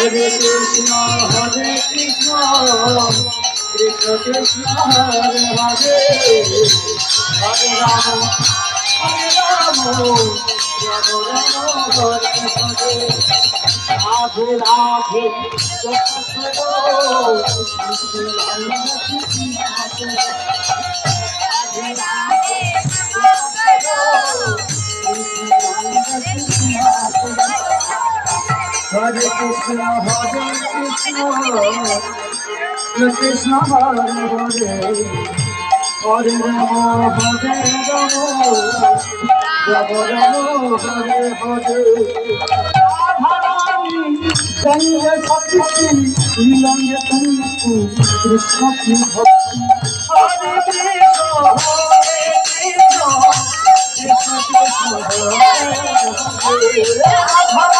হরে কৃষ্ণ হরে কৃষ্ণ কৃষ্ণ কৃষ্ণ হরে হরে হরে রাম হরে রাম রাম রাম হরে হরে রাধে রাধে রাম কৃষ্ণ হরে কৃষ্ণ হরে কৃষ্ণ কৃষ্ণ, হরে হরে। হরে রাম হরে রাম রাম রাম, হরে হরে। গঙ্গে সত্যি নীলঙ্গে তন্তু কৃষ্ণ কি ভক্তি? হরে কৃষ্ণ হরে কৃষ্ণ কৃষ্ণ কৃষ্ণ, হরে হরে।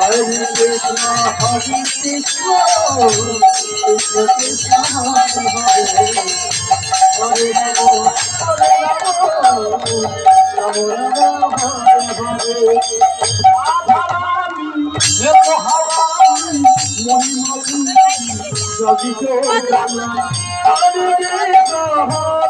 হরে কৃষ্ণ হরে কৃষ্ণ কৃষ্ণ কৃষ্ণ, হরে হরে হরে রাম হরে রাম রাম রাম হরে হরে রাধারানী হে মহারানী মণিমণি জগিত জানা হরে কৃষ্ণ। হরে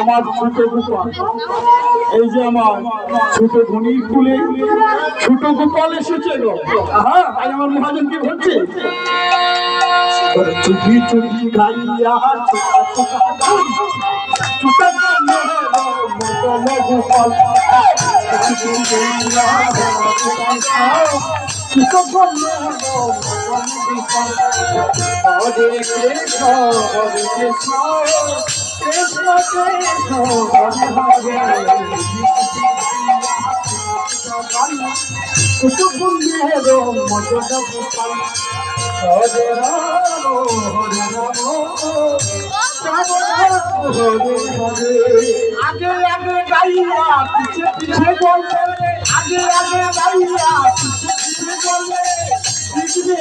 আমার ছোট গোপাল। এই যে আমার ছোট ধনী কুলে ছোট গোপাল এসেছে গো। হ্যাঁ আমার মহাজন কি হচ্ছে চুপি চুপি গাইয়া কৃষ্ণ কৃষ্ণ হরে হরে হরে আগে আগে গাইয়া, পিছে পিছে বললে, আগে আগে গাইয়া, পিছে পিছে বললে পিছনে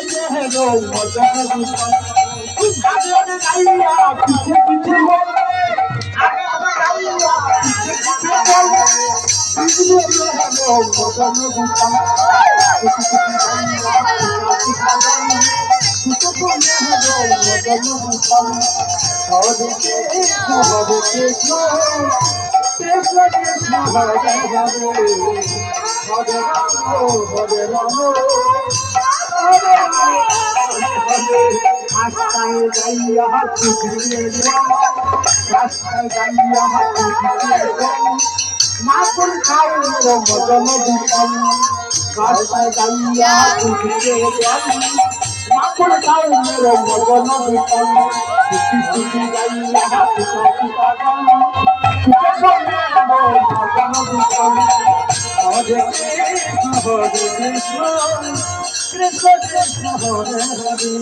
পিছে পিছে বললে। আস্তায় গাইয়া চুকিয়ে রাস্তায় গাইয়া চুকিয়ে মাপুর খাই মদন বিপন রাস্তায় গাইয়া চুকিয়ে মাপুর খাই মদন বিপন টুকি টুকি গাইয়া পিতা পিতা গান হরে কৃষ্ণ হরে কৃষ্ণ কৃষ্ণ কৃষ্ণ হরে হরে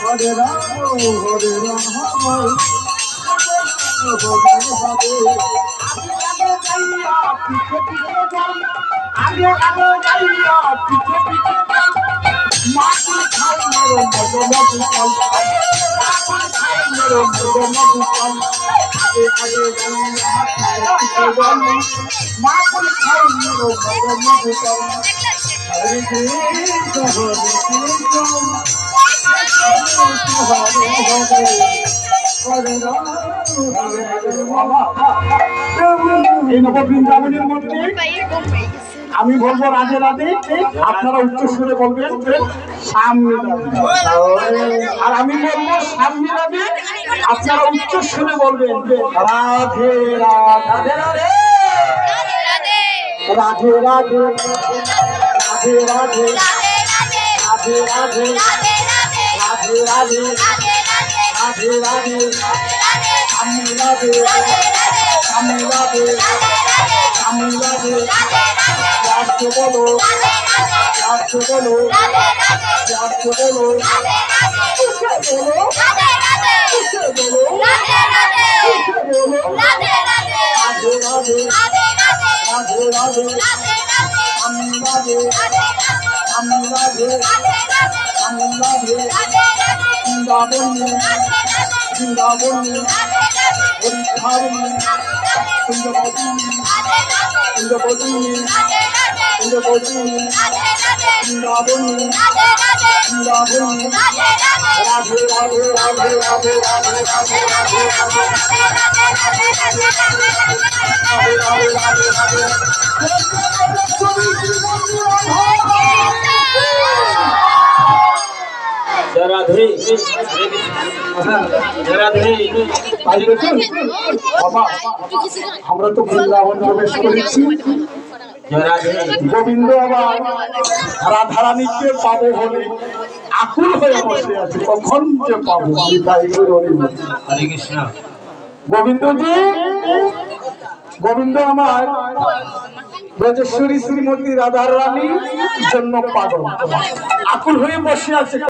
হরে রাম হরে রাম হরে আগে আগে যাইয়া পিছে পিছে যাই মাটি খাই মেরে মজা মজা খাই মাটি খাই মেরে মজা মজা খাই আগে আগে যাইয়া পিছে যাই মাটি খাই মেরে মজা মজা খাই হরে কৃষ্ণ হরে কৃষ্ণ এই নববৃন্দাবনের মধ্যে আমি বলব রাধে রাধে, আপনারা উচ্চ সুরে বলবেন সামনে আর আমি বলব সামনে রাধে আপনারা উচ্চ সুরে বলবেন, রাধে রাধে। রাধে রাধে রাধে রাধে রাধে রাধে রাধে রাধে রাধে রাধে। রাধে আমি রাধে আমি রাধে আমি রাধে রাধে বলো রাধে বলো রাধে বলো রাধে রাধে রাধে রাধে আমি রাধে আমি রাধে আমি রাধে বৃন্দাবনে বৃন্দাবনে রাধে রাধে রাধে রাধে আমরা তো বৃন্দাবন প্রবেশ করেছি। গোবিন্দ আবার রাধারানীকে পাবো বলে আকুল হয়ে বসে আছে। কখন যে পাবো আমি তাই হরে কৃষ্ণ। গোবিন্দজি গোবিন্দ আমার ব্রজেশ্বরী শ্রীমতী রাধার রাধারানীর জন্য পাবো আকুল হয়ে বসে আছে।